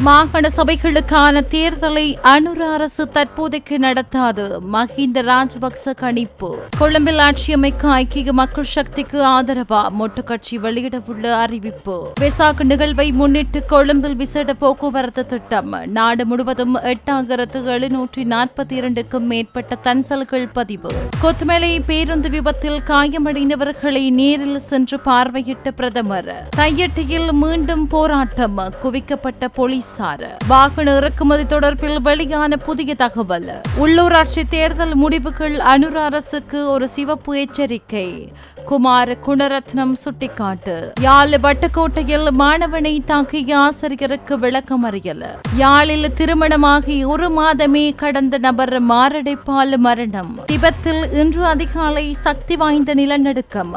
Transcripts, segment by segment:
மாகாண சபைகளுக்கான தேர்தலை அனுர அரசு தற்போதைக்கு நடத்தாது. மஹிந்த ராஜபக்ச கணிப்பு. கொழும்பில் ஆட்சியமைக்க ஐக்கிய மக்கள் சக்திக்கு ஆதரவா? மொட்டு கட்சி வெளியிடவுள்ள அறிவிப்பு. வெசாக் நிகழ்வை முன்னிட்டு கொழும்பில் விசேட போக்குவரத்து திட்டம். நாடு முழுவதும் எட்டாயிரத்து எழுநூற்றி நாற்பத்தி இரண்டுக்கும் மேற்பட்ட தன்சல்கள் பதிவு. கொத்துமலை பேருந்து விபத்தில் காயமடைந்தவர்களை நேரில் சென்று பார்வையிட்ட பிரதமர். தையட்டியில் மீண்டும் போராட்டம். குவிக்கப்பட்ட போலீஸ் போலீசார். வாகன இறக்குமதி தொடர்பில் வெளியான புதிய தகவல். உள்ளூராட்சி தேர்தல் முடிவுகள் அனுர அரசுக்கு ஒரு சிவப்பு எச்சரிக்கை. குமார் குணரத்னம் சுட்டிக்காட்டு. யாழ் வட்டக்கோட்டையில் மாணவனை தாக்கிய ஆசிரியருக்கு விளக்கம் அறியல் யாழில் திருமணமாகி ஒரு மாதமே கடந்த நபர் மாரடைப்பால் மரணம். திபெத்தில் இன்று அதிகாலை சக்தி வாய்ந்த நிலநடுக்கம்.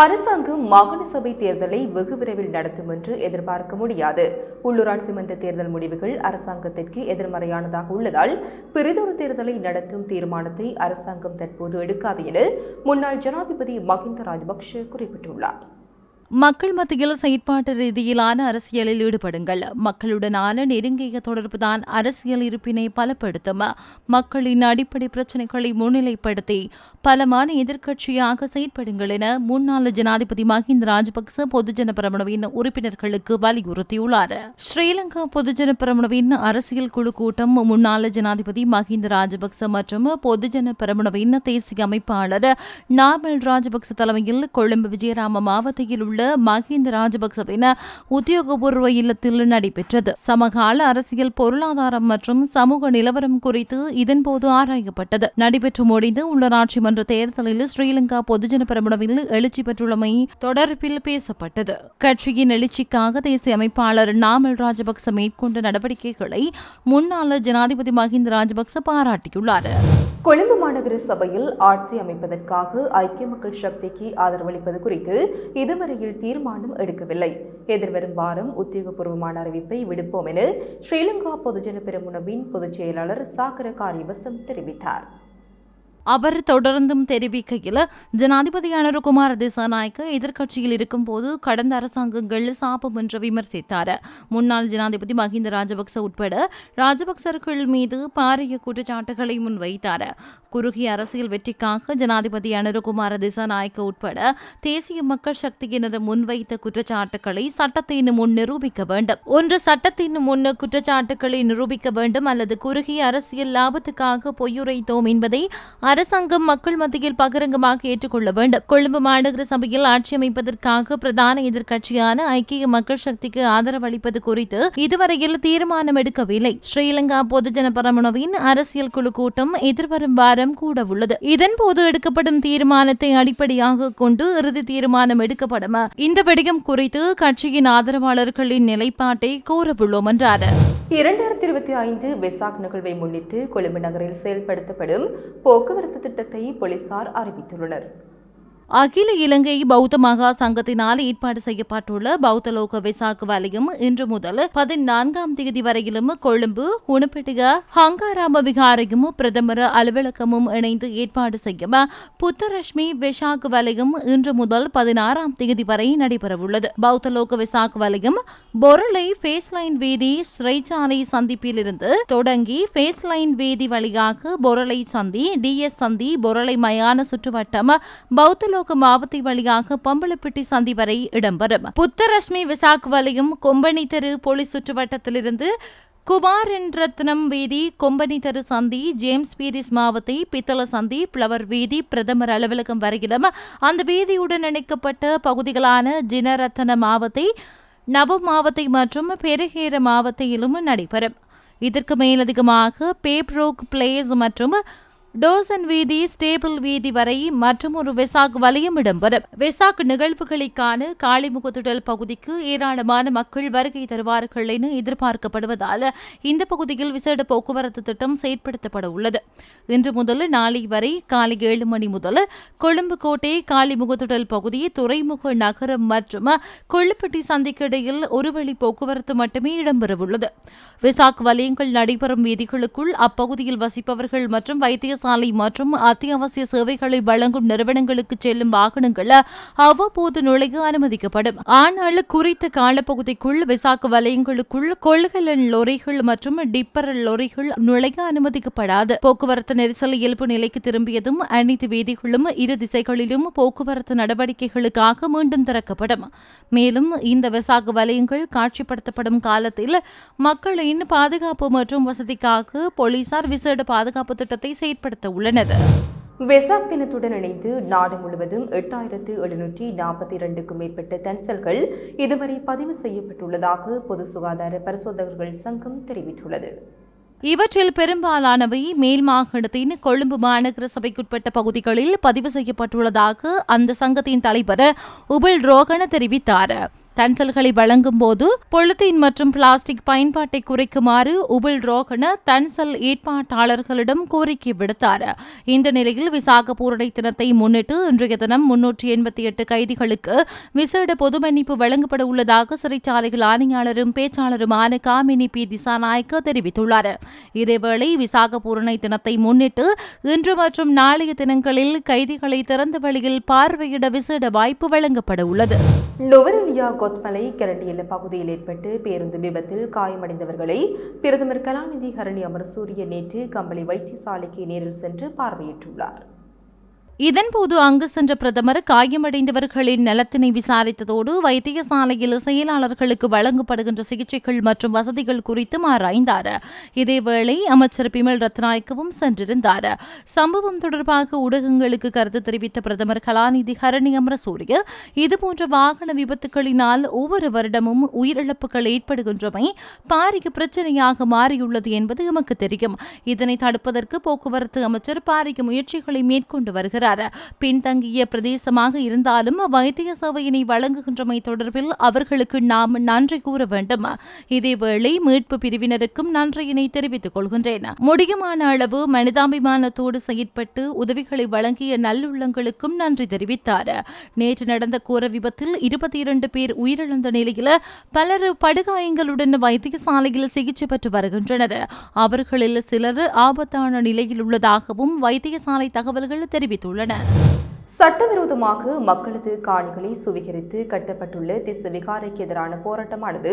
அரசாங்கம் மாகாண சபை தேர்தலை வெகு விரைவில் நடத்தும் என்று எதிர்பார்க்க முடியாது. உள்ளூராட்சி மன்ற தேர்தல் முடிவுகள் அரசாங்கத்திற்கு எதிர்மறையானதாக உள்ளதால் பிறிதொரு தேர்தலை நடத்தும் தீர்மானத்தை அரசாங்கம் தற்போது எடுக்காது என முன்னாள் ஜனாதிபதி மஹிந்த ராஜபக்ஷ குறிப்பிட்டுள்ளார். மக்கள் மத்தியில் செயற்பாட்டு ரீதியிலான அரசியலில் ஈடுபடுங்கள். மக்களுடனான நெருங்கிய தொடர்புதான் அரசியல் இருப்பினை பலப்படுத்தும். மக்களின் அடிப்படை பிரச்சினைகளை முன்னிலைப்படுத்தி பலமான எதிர்க்கட்சியாக செயற்படுங்கள் என முன்னாள் ஜனாதிபதி மஹிந்த ராஜபக்ச பொதுஜன பிரமணவின் உறுப்பினர்களுக்கு வலியுறுத்தியுள்ளார். ஸ்ரீலங்கா பொதுஜன பிரமணவின் அரசியல் குழு கூட்டம் முன்னாள் ஜனாதிபதி மஹிந்த ராஜபக்ச மற்றும் பொதுஜன பிரமணவின் தேசிய அமைப்பாளர் நாமல் ராஜபக்ச தலைமையில் கொழும்பு விஜயராம மாவட்டத்தில் உள்ள மஹிந்த ராஜபக்சவின் உத்தியோகபூர்வ இல்லத்தில் நடைபெற்றது. சமகால அரசியல் பொருளாதாரம் மற்றும் சமூக நிலவரம் குறித்து இதன்போது ஆராயப்பட்டது. நடைபெற்று முடிந்த உள்ளாட்சி மன்ற தேர்தலில் ஸ்ரீலங்கா பொதுஜன பெரமுனவில் எழுச்சி பெற்றுள்ளமை தொடர்பில் பேசப்பட்டது. கட்சியின் எழுச்சிக்காக தேசிய அமைப்பாளர் நாமல் ராஜபக்ச மேற்கொண்ட நடவடிக்கைகளை முன்னாள் ஜனாதிபதி மஹிந்த ராஜபக்ச பாராட்டியுள்ளார். கொழும்பு மாநகர சபையில் ஆட்சி அமைப்பதற்காக ஐக்கிய மக்கள் சக்திக்கு ஆதரவளிப்பது குறித்து இதுவரையில் தீர்மானம் எடுக்கவில்லை. எதிர்வரும் வாரம் உத்தியோகபூர்வமான அறிவிப்பை விடுப்போம் என ஸ்ரீலங்கா பொதுஜன பெருமுனவின் பொதுச் செயலாளர் சாகர காரியவசம் தெரிவித்தார். அவர் தொடர்ந்தும் தெரிவிக்கையில் ஜனாதிபதி அனுரகுமார் திசாநாயக்க எதிர்க்கட்சியில் இருக்கும்போது கடந்த அரசாங்கங்கள் சாபம் என்று விமர்சித்தார். முன்னாள் ஜனாதிபதி மஹிந்த ராஜபக்ச உட்பட ராஜபக்சர்கள் மீது பாரிய குற்றச்சாட்டுகளை முன்வைத்தார். குறுகிய அரசியல் வெற்றிக்காக ஜனாதிபதி அனுரகுமார திசாநாயக்க உட்பட தேசிய மக்கள் சக்தியினர் முன்வைத்த குற்றச்சாட்டுகளை சட்டத்தின் முன் நிரூபிக்க வேண்டும். ஒன்று சட்டத்தின் முன் குற்றச்சாட்டுகளை நிரூபிக்க வேண்டும். அல்லது குறுகிய அரசியல் லாபத்துக்காக பொய்யுரைத்தோம் என்பதை அரசாங்கம் மக்கள் மத்தியில் பகிரங்கமாக ஏற்றுக்கொள்ள வேண்டும். கொழும்பு மாநகர சபையில் ஆட்சி அமைப்பதற்காக பிரதான எதிர்க்கட்சியான ஐக்கிய மக்கள் சக்திக்கு ஆதரவு அளிப்பது குறித்து இதுவரையில் தீர்மானம் எடுக்கவில்லை. ஸ்ரீலங்கா பொதுஜன பரமுனவின் அரசியல் குழு கூட்டம் எதிர்வரும் வாரம் கூட உள்ளது. இதன்போது எடுக்கப்படும் தீர்மானத்தை அடிப்படையாக கொண்டு இறுதி தீர்மானம் எடுக்கப்படும். இந்த விடயம் குறித்து கட்சியின் ஆதரவாளர்களின் நிலைப்பாட்டை கூறவுள்ளோம் என்றார். இரண்டாயிரத்தி இருபத்தி ஐந்து வெசாக் நிகழ்வை முன்னிட்டு கொழும்பு நகரில் செயல்படுத்தப்படும் போக்குவரத்து திட்டத்தை போலீசார் அறிவித்துள்ளனர். அகில இலங்கை பௌத்த மகா சங்கத்தினால் ஏற்பாடு செய்யப்பட்டுள்ள பௌத்த லோக விசாக்கு வலயம் இன்று முதல் பதினான்காம் தேதி வரையிலும் கொழும்பு குணப்பெட்டிக ஹங்காராம விகாரையும் பிரதமர் அலுவலகமும் இணைந்து ஏற்பாடு செய்யும் புத்தரஷ்மி விசாக்கு வலயம் இன்று முதல் பதினாறாம் தேதி வரை நடைபெறவுள்ளது. பௌத்தலோக விசாக்கு வலயம் பொருளை ஃபேஸ்லைன் வீதி சிறைச்சாலை சந்திப்பிலிருந்து தொடங்கி ஃபேஸ்லைன் வீதி வழியாக பொருளை சந்தி டிஎஸ் சந்தி பொருளை மயான சுற்றுவட்டம் பௌத்தலோக லோக மாவட்ட வழியாக பம்பலப்பிட்டி சந்தி வரை இடம்பெறும். புத்தரஷ்மி விசாக் வலையும் கொம்பனி தெரு போலீஸ் சுற்றுவட்டத்திலிருந்து குமாரன் ரத்னம் வீதி கொம்பனி தெரு சந்தி ஜேம்ஸ் பீரிஸ் மாவத்தை பித்தள சந்தி பிளவர் வீதி பிரதமர் அலுவலகம் வரையிலும் அந்த வீதியுடன் இணைக்கப்பட்ட பகுதிகளான ஜினரத்ன மாவத்தை நவ மாவத்தை மற்றும் பெருகேர மாவத்தையிலும் நடைபெறும். இதற்கு மேலதிகமாக பேப்ரோக் பிளேஸ் மற்றும் டோசன் வீதி ஸ்டேபிள் வீதி வரை மற்றும் ஒரு வெசாக் வலயம் இடம்பெறும். வெசாக் நிகழ்வுகளுக்கான காளிமுகத்துடல் பகுதிக்கு ஏராளமான மக்கள் வருகை தருவார்கள் என எதிர்பார்க்கப்படுவதால் இந்த பகுதியில் விசேட போக்குவரத்து திட்டம் செயற்படுத்தப்பட உள்ளது. இன்று முதல் நாளை வரை காலை ஏழு மணி முதல் கொழும்பு கோட்டை காளிமுகத்துடல் பகுதி துறைமுக நகரம் மற்றும் கொள்ளுப்பட்டி சந்திக்கு இடையில் ஒரு வழி போக்குவரத்து மட்டுமே இடம்பெறவுள்ளது. விசாக் வலயங்கள் நடைபெறும் வீதிகளுக்குள் அப்பகுதியில் வசிப்பவர்கள் மற்றும் வைத்தியசாலை மற்றும் அத்தியாவசிய சேவைகளை வழங்கும் நிறுவனங்களுக்கு செல்லும் வாகனங்கள் அவ்வப்போது நுழைய அனுமதிக்கப்படும். ஆனால் குறித்த காலப்பகுதிக்குள் விசாக்கு வலயங்களுக்குள் கொள்கலன் லொரிகள் மற்றும் டிப்பர் லொரிகள் நுழைய அனுமதிக்கப்படாது. போக்குவரத்து நெரிசல் இயல்பு நிலைக்கு திரும்பியதும் அனைத்து வீதிகளும் இரு திசைகளிலும் போக்குவரத்து நடவடிக்கைகளுக்காக மீண்டும் திறக்கப்படும். மேலும் இந்த விசாக வலயங்கள் காட்சிப்படுத்தப்படும் காலத்தில் மக்களின் பாதுகாப்பு மற்றும் வசதிக்காக போலீசார் விசேட பாதுகாப்பு திட்டத்தை செயற்படுத்த உள்ளனர் வெசாக் தினத்துடன் இணைந்து நாடு முழுவதும் எட்டாயிரத்து எழுநூற்றி நாற்பத்தி இரண்டுக்கும் மேற்பட்ட தன்சல்கள் இதுவரை பதிவு செய்யப்பட்டுள்ளதாக பொது சுகாதார பரிசோதகர்கள் சங்கம் தெரிவித்துள்ளது. இவற்றில் பெரும்பாலானவை மேல் மாகாணத்தின் கொழும்பு மாநகர சபைக்குட்பட்ட பகுதிகளில் பதிவு செய்யப்பட்டுள்ளதாக அந்த சங்கத்தின் தலைவர் உபல் ரோகன தெரிவித்தார். தன்சல்களை வழங்கும் போது பொலித்தீன் மற்றும் பிளாஸ்டிக் பயன்பாட்டை குறைக்குமாறு உபல் ரோகன தன்சல் ஏற்பாட்டாளர்களிடம் கோரிக்கை விடுத்தார். இந்த நிலையில் விசாக தினத்தை முன்னிட்டு இன்றைய தினம் முன்னூற்றி எண்பத்தி எட்டு கைதிகளுக்கு விசேட பொது மன்னிப்பு வழங்கப்பட உள்ளதாக சிறைச்சாலைகள் ஆணையாளரும் பேச்சாளருமான காமினி பி திசாநாயக்க தெரிவித்துள்ளார். இதேவேளை விசாக பூரணை தினத்தை முன்னிட்டு இன்று மற்றும் நாளைய தினங்களில் கைதிகளை திறந்த வழியில் பார்வையிட விசேட வாய்ப்பு வழங்கப்பட உள்ளது. நுவரெலியா கொத்மலை கரண்டியல்ல பகுதியில் ஏற்பட்டு பேருந்து விபத்தில் காயமடைந்தவர்களை பிரதமர் கலாநிதி ஹரணி அமரசூரிய நேற்று கம்பளி வைத்தியசாலைக்கு நேரில் சென்று பார்வையிட்டுள்ளார். இதன்போது அங்கு சென்ற பிரதமர் காயமடைந்தவர்களின் நலத்தினை விசாரித்ததோடு வைத்தியசாலையில் செயலாளர்களுக்கு வழங்கப்படுகின்ற சிகிச்சைகள் மற்றும் வசதிகள் குறித்தும் ஆராய்ந்தார். இதேவேளை அமைச்சர் பிமல் ரத்நாயக்கவும் சென்றிருந்தார். சம்பவம் தொடர்பாக ஊடகங்களுக்கு கருத்து தெரிவித்த பிரதமர் கலாநிதி ஹரணி அமரசூரிய இதுபோன்ற வாகன விபத்துகளினால் ஒவ்வொரு வருடமும் உயிரிழப்புகள் ஏற்படுகின்றமை பாரிய பிரச்சனையாக மாறியுள்ளது என்பது எமக்கு தெரியும். இதனை தடுப்பதற்கு போக்குவரத்து அமைச்சர் பாரிய முயற்சிகளை மேற்கொண்டு வருகிறார். பின்தங்கிய பிரதேசமாக இருந்தாலும் வைத்திய சேவையினை வழங்குகின்றமை தொடர்பில் அவர்களுக்கு நாம் நன்றி கூற வேண்டும். இதேவேளை மீட்பு பிரிவினருக்கும் நன்றியினை தெரிவித்துக் கொள்கின்றேன். முடியுமான அளவு மனிதாபிமானத்தோடு செயற்பட்டு உதவிகளை வழங்கிய நல்லுள்ளங்களுக்கும் நன்றி தெரிவித்தார். நேற்று நடந்த கோர விபத்தில் இருபத்தி இரண்டு பேர் உயிரிழந்த நிலையில் பலர் படுகாயங்களுடன் வைத்தியசாலையில் சிகிச்சை பெற்று வருகின்றனர். அவர்களில் சிலர் ஆபத்தான நிலையில் உள்ளதாகவும் வைத்தியசாலை தகவல்கள் தெரிவித்துள்ளன. சட்டவிரோதமாக மக்களது காணிகளை சுவீகரித்து கட்டப்பட்டுள்ள திசு விகாரைக்கு எதிரான போராட்டமானது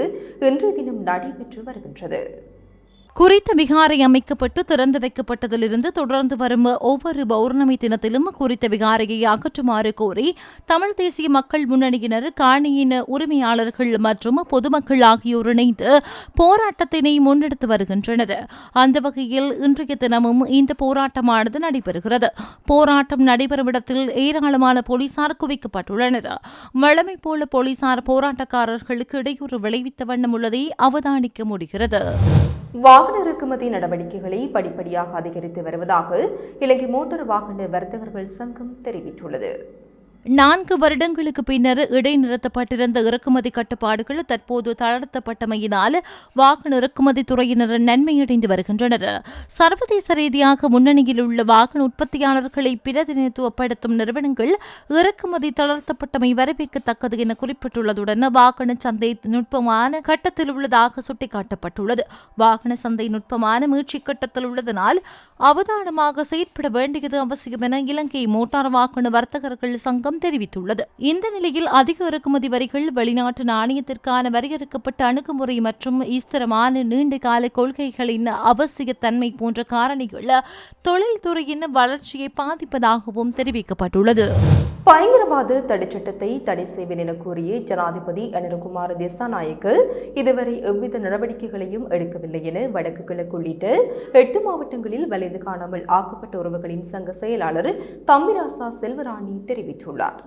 இன்றைய தினம் நடைபெற்று வருகின்றது. குறித்த விகாரை அமைக்கப்பட்டு திறந்து வைக்கப்பட்டதிலிருந்து தொடர்ந்து வரும் ஒவ்வொரு பௌர்ணமி தினத்திலும் குறித்த விகாரையை அகற்றுமாறு கோரி தமிழ் தேசிய மக்கள் முன்னணியினர் காணியின் உரிமையாளர்கள் மற்றும் பொதுமக்கள் ஆகியோர் இணைந்து போராட்டத்தினை முன்னெடுத்து வருகின்றனர். அந்த வகையில் இன்றைய தினமும் இந்த போராட்டமானது நடைபெறுகிறது. போராட்டம் நடைபெறும் இடத்தில் ஏராளமான போலீசார் குவிக்கப்பட்டுள்ளனர். வழமை போல போலீசார் போராட்டக்காரர்களுக்கு இடையூறு விளைவித்த வண்ணம் உள்ளதை அவதானிக்க முடிகிறது. வாகன இறக்குமதி நடவடிக்கைகளை படிப்படியாக அதிகரித்து வருவதாக இலங்கை மோட்டார் வாகன வர்த்தகர்கள் சங்கம் தெரிவித்துள்ளது. நான்கு வருடங்களுக்கு பின்னர் இடைநிறுத்தப்பட்டிருந்த இறக்குமதி கட்டுப்பாடுகள் தற்போது தளர்த்தப்பட்டமையினால் வாகன இறக்குமதி துறையினர் நன்மையடைந்து வருகின்றனர். சர்வதேச ரீதியாக முன்னணியில் உள்ள வாகன உற்பத்தியாளர்களை பிரதிநிதித்துவப்படுத்தும் நிறுவனங்கள் இறக்குமதி தளர்த்தப்பட்டமை வரவேற்கத்தக்கது என குறிப்பிட்டுள்ளதுடன் வாகன சந்தை நுட்பமான கட்டத்தில் உள்ளதாக சுட்டிக்காட்டப்பட்டுள்ளது. வாகன சந்தை நுட்பமான மீட்சி கட்டத்தில் உள்ளதனால் அவதானமாக செயற்பட வேண்டியது அவசியம் என இலங்கை மோட்டார் வாகன வர்த்தகர்கள் சங்கம் தெரிவித்துள்ளது. இந்த நிலையில் அதிக இறக்குமதி வரிகள் வெளிநாட்டு நாணயத்திற்கான வரையறுக்கப்பட்ட அணுகுமுறை மற்றும் ஸ்திரமான நீண்டகால கொள்கைகளின் அவசியத்தன்மை போன்ற காரணிகள் தொழில்துறையின் வளர்ச்சியை பாதிப்பதாகவும் தெரிவிக்கப்பட்டுள்ளது. பயங்கரவாத தடைச்சட்டத்தை தடை செய்வேன் என கூறிய ஜனாதிபதி அனிருகுமார் திசாநாயக்கு இதுவரை எவ்வித நடவடிக்கைகளையும் எடுக்கவில்லை என வடக்கு கிழக்கு உள்ளிட்ட எட்டு மாவட்டங்களில் வலிந்து காணாமல் ஆக்கப்பட்ட உறவுகளின் சங்க செயலாளர் தம்பிராசா செல்வராணி தெரிவித்துள்ளார்.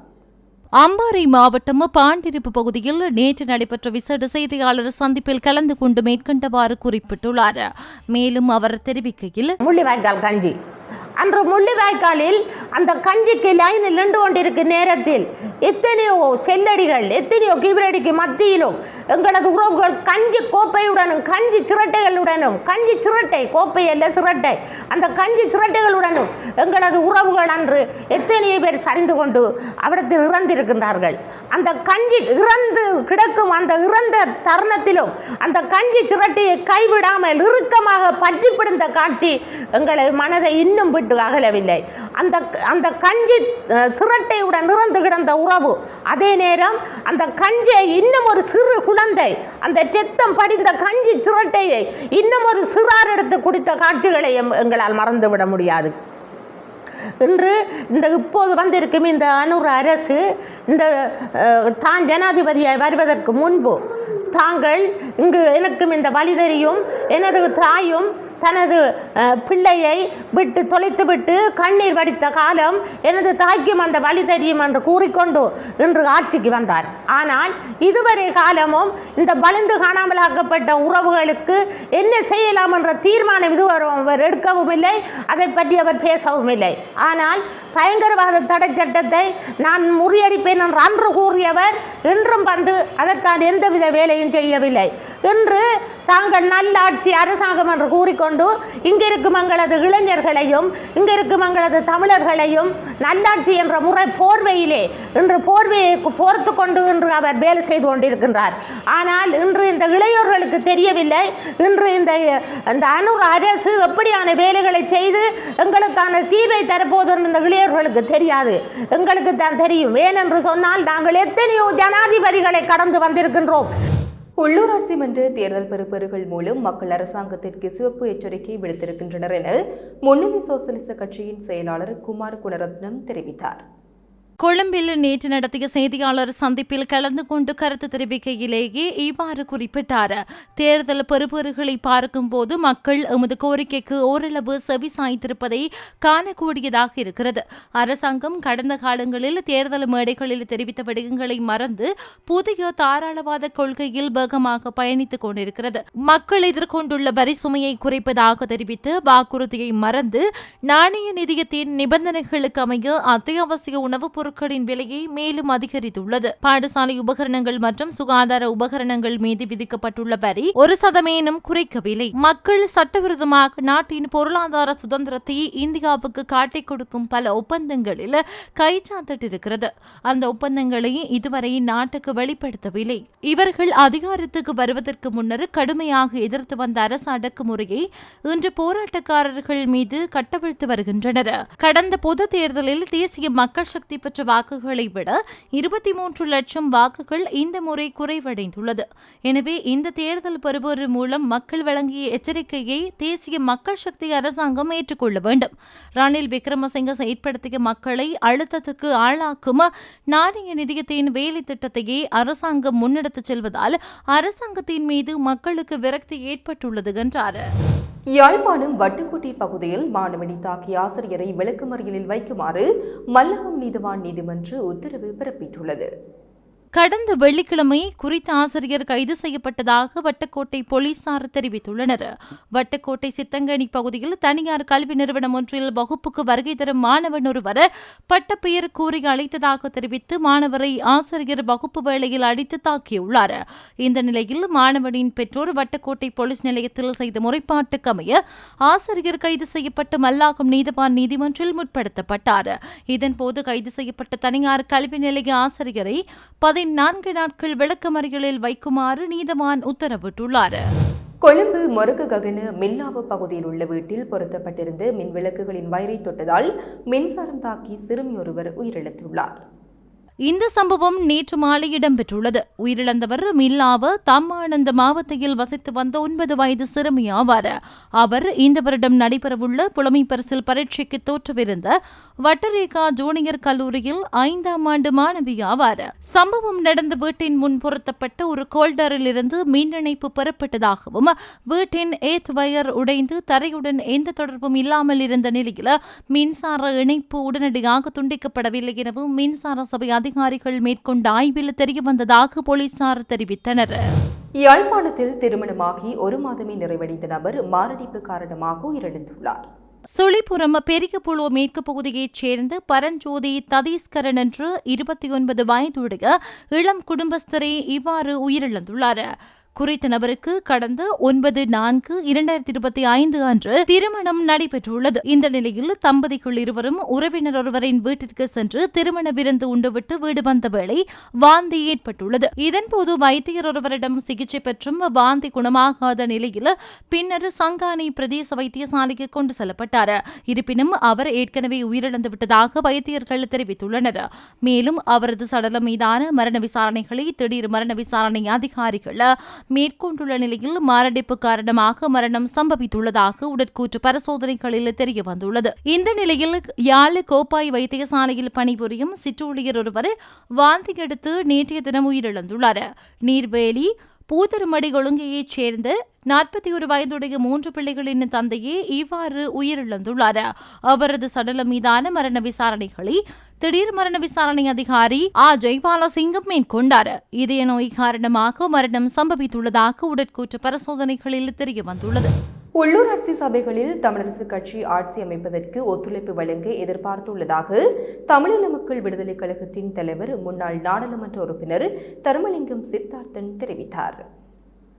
அம்பாறை மாவட்டம் பாண்டிருப்பு பகுதியில் நேற்று நடைபெற்ற விசேட செய்தியாளர் சந்திப்பில் கலந்து கொண்டு மேற்கண்டவாறு குறிப்பிட்டுள்ளார். மேலும் அவர் தெரிவிக்கையில் அன்று முள்ளிவாய்க்காலில் அந்த கஞ்சிக்கு லைனில் நின்று கொண்டிருக்கும் நேரத்தில் எத்தனையோ செல்லடிகள் எத்தனையோ கிபிரடிக்கு மத்தியிலும் எங்களது உறவுகள் கஞ்சி கோப்பையுடனும் கஞ்சி சிரட்டைகளுடனும் கஞ்சி சிரட்டை கோப்பை அல்ல சிரட்டை அந்த கஞ்சி சிரட்டைகளுடனும் எங்களது உறவுகள் அன்று எத்தனையோ பேர் சரிந்து கொண்டு அவிடத்தில் இறந்திருக்கின்றார்கள். அந்த கஞ்சி இறந்து கிடக்கும் அந்த இறந்த தருணத்திலும் அந்த கஞ்சி சிரட்டையை கைவிடாமல் இறுக்கமாக பற்றி பிடிந்த காட்சி எங்களை மனதை இன்னும் விட்டு அகலவில்லை. அந்த அந்த கஞ்சி சிரட்டையுடன் நிறந்து கிடந்த உறவு அதே நேரம் அந்த கஞ்சியை இன்னும் ஒரு சிறு குழந்தை அந்த ரத்தம் படிந்த கஞ்சி சிரட்டையை இன்னும் ஒரு சிறார் எடுத்து குடித்த காட்சிகளை எம்- எங்களால் மறந்துவிட முடியாது. இன்று இந்த இப்போது வந்திருக்கும் இந்த அனூர் அரசு இந்த தான் ஜனாதிபதியாய் வருவதற்கு முன்பு தாங்கள் இங்கு எனக்கும் இந்த வழி தெரியும் எனது தாயும் தனது பிள்ளையை விட்டு தொலைத்துவிட்டு கண்ணீர் வடித்த காலம் எனது தாய்க்கும் அந்த வழி தெரியும் என்று கூறிக்கொண்டு இன்று ஆட்சிக்கு வந்தார். ஆனால் இதுவரை காலமும் இந்த வலிந்து காணாமலாக்கப்பட்ட உறவுகளுக்கு என்ன செய்யலாம் என்ற தீர்மானம் இதுவரை அவர் எடுக்கவும் இல்லை அதை பற்றி அவர் பேசவும் இல்லை. ஆனால் பயங்கரவாத தடை சட்டத்தை நான் முறியடிப்பேன் என்று அன்று கூறியவர் இன்றும் வந்து அதற்கான எந்தவித வேலையும் செய்யவில்லை. இன்று தாங்கள் நல்லாட்சி அரசாங்கம் என்று கூறிக்கொண்டு இங்கே இருக்கும் எங்களது இளைஞர்களையும் இங்கே இருக்கும் எங்களது தமிழர்களையும் நல்லாட்சி என்ற முறை போர்வையிலே இன்று போர்வையை போர்த்து கொண்டு இன்று அவர் வேலை செய்து கொண்டிருக்கின்றார். ஆனால் இன்று இந்த இளையோர்களுக்கு தெரியவில்லை. இன்று இந்த இந்த அனுர் அரசு எப்படியான வேலைகளை செய்து எங்களுக்கான தீர்வை தரப்போது என்று இந்த இளையோர்களுக்கு தெரியாது. எங்களுக்கு தான் தெரியும். ஏனென்று சொன்னால் நாங்கள் எத்தனையோ ஜனாதிபதிகளை கடந்து வந்திருக்கின்றோம். உள்ளூராட்சி மன்ற தேர்தல் பெறுபேறுகள் மூலம் மக்கள் அரசாங்கத்திற்கு சிவப்பு எச்சரிக்கை விடுத்திருக்கின்றனர் என முன்னணி சோசலிச கட்சியின் செயலாளர் குமார் குணரத்னம் தெரிவித்தார். கொழும்பில் நேற்று நடத்திய செய்தியாளர் சந்திப்பில் கலந்து கொண்டு கருத்து தெரிவிக்கையிலேயே இவ்வாறு குறிப்பிட்டார். தேர்தல் பெறுபேறுகளை பார்க்கும்போது மக்கள் எமது கோரிக்கைக்கு ஓரளவு செவி சாய்த்திருப்பதை காணக்கூடியதாக இருக்கிறது. அரசாங்கம் கடந்த காலங்களில் தேர்தல் மேடைகளில் தெரிவித்த விடயங்களை மறந்து புதிய தாராளவாத கொள்கையில் வேகமாக பயணித்துக் கொண்டிருக்கிறது. மக்கள் எதிர்கொண்டுள்ள வரி சுமையை குறைப்பதாக தெரிவித்து வாக்குறுதியை மறந்து நாணய நிதியத்தின் நிபந்தனைகளுக்கு அமைய அத்தியாவசிய உணவுப் பொருட்களின் விலையை மேலும் அதிகரித்துள்ளது. பாடசாலை உபகரணங்கள் மற்றும் சுகாதார உபகரணங்கள் மீது விதிக்கப்பட்டுள்ள வரி ஒரு சதமேனும் குறைக்கவில்லை. மக்கள் சட்டவிரோதமாக நாட்டின் பொருளாதார சுதந்திரத்தை இந்தியாவுக்கு காட்டிக் கொடுக்கும் பல ஒப்பந்தங்களில் கைச்சாத்திட்டிருக்கிறது அந்த ஒப்பந்தங்களை இதுவரை நாட்டுக்கு வெளிப்படுத்தவில்லை. இவர்கள் அதிகாரத்துக்கு வருவதற்கு முன்னர் கடுமையாக எதிர்த்து வந்த அரசு அடக்குமுறையை இன்று போராட்டக்காரர்கள் மீது கட்டவிழ்த்து வருகின்றனர். கடந்த பொது தேர்தலில் தேசிய மக்கள் சக்தி பெற்ற வாக்குகளை விட இருபத்தி மூன்று லட்சம் வாக்குகள் இந்த முறை குறைவடைந்துள்ளது. எனவே இந்த தேர்தல் பெறுபேறு மூலம் மக்கள் வழங்கிய எச்சரிக்கையை தேசிய மக்கள் சக்தி அரசாங்கம் ஏற்றுக்கொள்ள வேண்டும். ரணில் விக்ரமசிங்க செயற்படுத்திய மக்களை அழுத்தத்துக்கு ஆளாக்கும் நாணய நிதியத்தின் வேலை திட்டத்தையே அரசாங்கம் முன்னெடுத்துச் செல்வதால் அரசாங்கத்தின் மீது மக்களுக்கு விரக்தி ஏற்பட்டுள்ளது என்றார். யாழ்ப்பாணம் வட்டுக்குட்டி பகுதியில் மாணவனி தாக்கிய ஆசிரியரை விளக்குமறியலில் வைக்குமாறு மல்லகம் நீதிவான் நீதிமன்று உத்தரவு பிறப்பித்துள்ளது. கடந்த வெள்ளிக்கிழமை குறித்த ஆசிரியர் கைது செய்யப்பட்டதாக வட்டக்கோட்டை போலீசார் தெரிவித்துள்ளனர். வட்டக்கோட்டை சித்தங்கனி பகுதியில் தனியார் கல்வி நிறுவனம் ஒன்றில் வகுப்புக்கு வருகை தரும் மாணவன் ஒருவர் பட்டப்பெயர் கூறி அழைத்ததாக தெரிவித்து மாணவரை ஆசிரியர் வகுப்பு வேளையில் அடித்து தாக்கியுள்ளார். இந்த நிலையில் மாணவனின் பெற்றோர் வட்டக்கோட்டை போலீஸ் நிலையத்தில் செய்த முறைப்பாட்டுக்கு அமைய ஆசிரியர் கைது செய்யப்பட்டு மல்லாகம் நீதவான் நீதிமன்றில் முற்படுத்தப்பட்டார். இதன்போது கைது செய்யப்பட்ட தனியார் கல்வி நிலைய ஆசிரியரை நான்கு நாட்கள் விளக்கமறியலில் வைக்குமாறு நீதவான் உத்தரவிட்டுள்ளார். கொழும்பு மொருகு ககன மில்லாவு பகுதியில் உள்ள வீட்டில் பொருத்தப்பட்டிருந்த மின் விளக்குகளின் வயரை தொட்டதால் மின்சாரம் தாக்கி சிறுமி ஒருவர் உயிரிழந்துள்ளார். இந்த சம்பவம் நேற்று மாலை இடம்பெற்றுள்ளது. உயிரிழந்தவர் மில்லாவ தம்மானந்த மாவட்டத்தில் வசித்து வந்த ஒன்பது வயது சிறுமி ஆவார். அவர் இந்த வருடம் நடைபெறவுள்ள புலமை பரிசில் பரீட்சைக்கு தோற்றவிருந்த வட்டரேகா ஜூனியர் கல்லூரியில் ஐந்தாம் ஆண்டு மாணவி ஆவார். சம்பவம் நடந்த வீட்டின் முன் பொருத்தப்பட்ட ஒரு கோல்டரில் இருந்து மின் இணைப்பு பெறப்பட்டதாகவும் வீட்டின் ஏத் வயர் உடைந்து தரையுடன் எந்த தொடர்பும் இல்லாமல் இருந்த நிலையில் மின்சார இணைப்பு உடனடியாக துண்டிக்கப்படவில்லை எனவும் மின்சார சபை அதிகாரிகள் மேற்கொண்ட ஆய்வில் தெரியவந்ததாக போலீசார் தெரிவித்தனர். யாழ்ப்பாணத்தில் திருமணமாகி ஒரு மாதமே நிறைவடைந்த நபர் மாரடைப்பு காரணமாக உயிரிழந்துள்ளார். சுழிபுரம் பெரியபுழு மேற்கு பகுதியைச் சேர்ந்த பரஞ்சோதி ததீஸ்கரன் என்று இருபத்தி ஒன்பது வயதுடைய இளம் குடும்பஸ்தரே இவ்வாறு உயிரிழந்துள்ளார். குறித்த நபருக்கு கடந்த ஒன்பது நான்கு இரண்டாயிரத்தி இருபத்தி ஐந்து அன்று திருமணம் நடைபெற்றுள்ளது. இந்த நிலையில் தம்பதிக்குள் இருவரும் உறவினர் ஒருவரின் வீட்டிற்கு சென்று திருமண விருந்து உண்டுவிட்டு வீடு வந்த வேளை வாந்தி ஏற்பட்டுள்ளது. இதன்போது வைத்தியர் ஒருவரிடம் சிகிச்சை பெற்றும் வாந்தி குணமாகாத நிலையில் பின்னர் சங்கானை பிரதேச வைத்தியசாலைக்கு கொண்டு செல்லப்பட்டார். இருப்பினும் அவர் ஏற்கனவே உயிரிழந்து விட்டதாக வைத்தியர்கள் தெரிவித்துள்ளனர். மேலும் அவரது சடலம் மீதான மரண விசாரணைகளை திடீர் மரண விசாரணை அதிகாரிகள் மேற்கொண்டுள்ள நிலையில் மாரடைப்பு காரணமாக மரணம் சம்பவித்துள்ளதாக உடற்கூற்று பரிசோதனைகளில் தெரிய வந்துள்ளது இந்த நிலையில் யாழ் கோப்பாய் வைத்தியசாலையில் பணிபுரியும் சிற்றூழியர் ஒருவர் வாந்தி எடுத்து நேற்றைய தினம் உயிரிழந்துள்ளார். நீர்வேலி பூதருமடி கொழுங்கையைச் சேர்ந்த நாற்பத்தி ஒரு வயதுடைய மூன்று பிள்ளைகளின் தந்தையே இவ்வாறு உயிரிழந்துள்ளார். அவரது சடலம் மீதான மரண விசாரணைகளை திடீர் மரண விசாரணை அதிகாரி ஆ. ஜெய்பால சிங்கம் மேற்கொண்டார். இதய நோய் காரணமாக மரணம் சம்பவித்துள்ளதாக உடற்கூற்று பரிசோதனைகளில் தெரிய வந்துள்ளது உள்ளூராட்சி சபைகளில் தமிழரசு கட்சி ஆட்சி அமைப்பதற்கு ஒத்துழைப்பு வழங்க எதிர்பார்த்துள்ளதாக தமிழீழ மக்கள் விடுதலைக் கழகத்தின் தலைவர் முன்னாள் நாடாளுமன்ற உறுப்பினர் தர்மலிங்கம் சித்தார்த்தன் தெரிவித்தார்.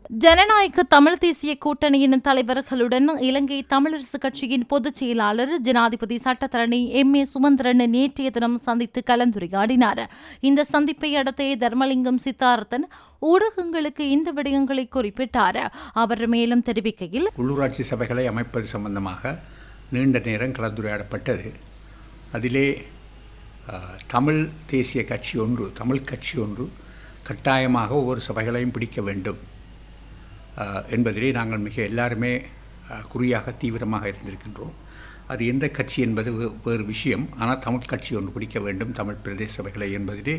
ஜனநாயக தமிழ் தேசிய கூட்டணியின் தலைவர்களுடன் இலங்கை தமிழரசு கட்சியின் பொதுச் செயலாளர் ஜனாதிபதி சட்டத்தரணி எம். ஏ. சுமந்திரன் நேற்றைய தினம் சந்தித்து கலந்துரையாடினார். இந்த சந்திப்பை அடுத்தே தர்மலிங்கம் சித்தார்த்தன் ஊடகங்களுக்கு இந்த விடயங்களை குறிப்பிட்டார். அவர் மேலும் தெரிவிக்கையில் உள்ளூராட்சி சபைகளை அமைப்பது சம்பந்தமாக நீண்ட நேரம் கலந்துரையாடப்பட்டது. அதிலே தமிழ் தேசிய கட்சி ஒன்று தமிழ் கட்சி ஒன்று கட்டாயமாக ஒவ்வொரு சபைகளையும் பிடிக்க வேண்டும். என்பதிலே நாங்கள் மிக எல்லாருமே குறியாக தீவிரமாக இருந்திருக்கின்றோம். அது எந்த கட்சி என்பது வேறு விஷயம். ஆனால் தமிழ் கட்சி ஒன்று பிடிக்க வேண்டும் தமிழ் பிரதேச சபைகளை என்பதிலே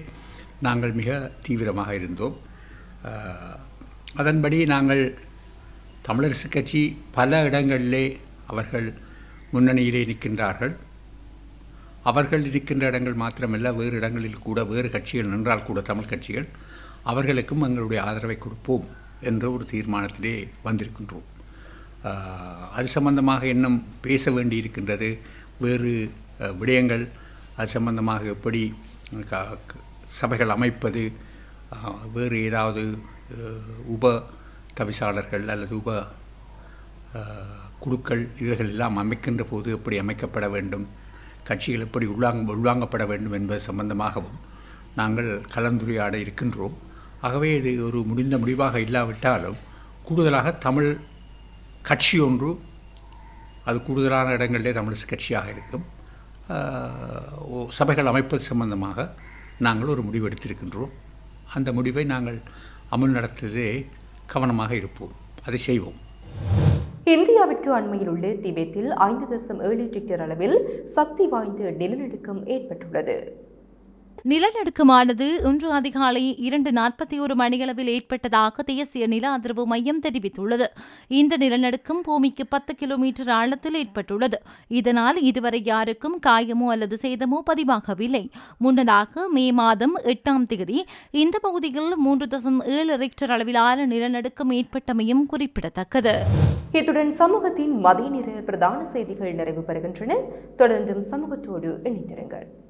நாங்கள் மிக தீவிரமாக இருந்தோம். அதன்படி நாங்கள் தமிழரசு கட்சி பல இடங்களிலே அவர்கள் முன்னணியிலே நிற்கின்றார்கள். அவர்கள் இருக்கின்ற இடங்கள் மாத்திரமல்ல வேறு இடங்களில் கூட வேறு கட்சிகள் நின்றால் கூட தமிழ் கட்சிகள் அவர்களுக்கும் எங்களுடைய ஆதரவை கொடுப்போம். என்ற ஒரு தீர்மானத்திலே வந்திருக்கின்றோம். அது சம்பந்தமாக இன்னும் பேச வேண்டியிருக்கின்றது. வேறு விடயங்கள் அது சம்பந்தமாக எப்படி சபைகள் அமைப்பது வேறு ஏதாவது உப தவிசாளர்கள் அல்லது உப குழுக்கள் இவைகள் எல்லாம் அமைக்கின்ற போது எப்படி அமைக்கப்பட வேண்டும்? கட்சிகள் எப்படி உள்ளாங்க உள்வாங்கப்பட வேண்டும் என்பது சம்பந்தமாகவும் நாங்கள் கலந்துரையாட இருக்கின்றோம். ஆகவே இது ஒரு முடிந்த முடிவாக இல்லாவிட்டாலும் கூடுதலாக தமிழ் கட்சி ஒன்று அது கூடுதலான இடங்களிலே தமிழரசு கட்சியாக இருக்கும். சபைகள் அமைப்பது சம்பந்தமாக நாங்கள் ஒரு முடிவு எடுத்திருக்கின்றோம். அந்த முடிவை நாங்கள் அமுல் நடத்துவதே கவனமாக இருப்போம். அதை செய்வோம். இந்தியாவிற்கு அண்மையில் உள்ள திபெத்தில் ஐந்து தசம் ஏழு டிக்டர் அளவில் சக்தி வாய்ந்த நிலநடுக்கம் ஏற்பட்டுள்ளது. நிலநடுக்கமானது இன்று அதிகாலை இரண்டு நாற்பத்தி ஒரு மணியளவில் ஏற்பட்டதாக தேசிய நில அதிர்வு மையம் தெரிவித்துள்ளது. இந்த நிலநடுக்கம் பூமிக்கு பத்து கிலோமீட்டர் ஆழத்தில் ஏற்பட்டுள்ளது. இதனால் இதுவரை யாருக்கும் காயமோ அல்லது சேதமோ பதிவாகவில்லை. முன்னதாக மே மாதம் எட்டாம் தேதி இந்த பகுதியில் மூன்று தசம் ஏழு ரெக்டர் அளவிலான நிலநடுக்கம் ஏற்பட்டமையும் குறிப்பிடத்தக்கது. இத்துடன் சமூகத்தின் மதிய நேர பிரதான செய்திகள் நிறைவு பெறுகின்றன. தொடர்ந்தும் சமூகத்தோடு இணைந்திருங்கள்.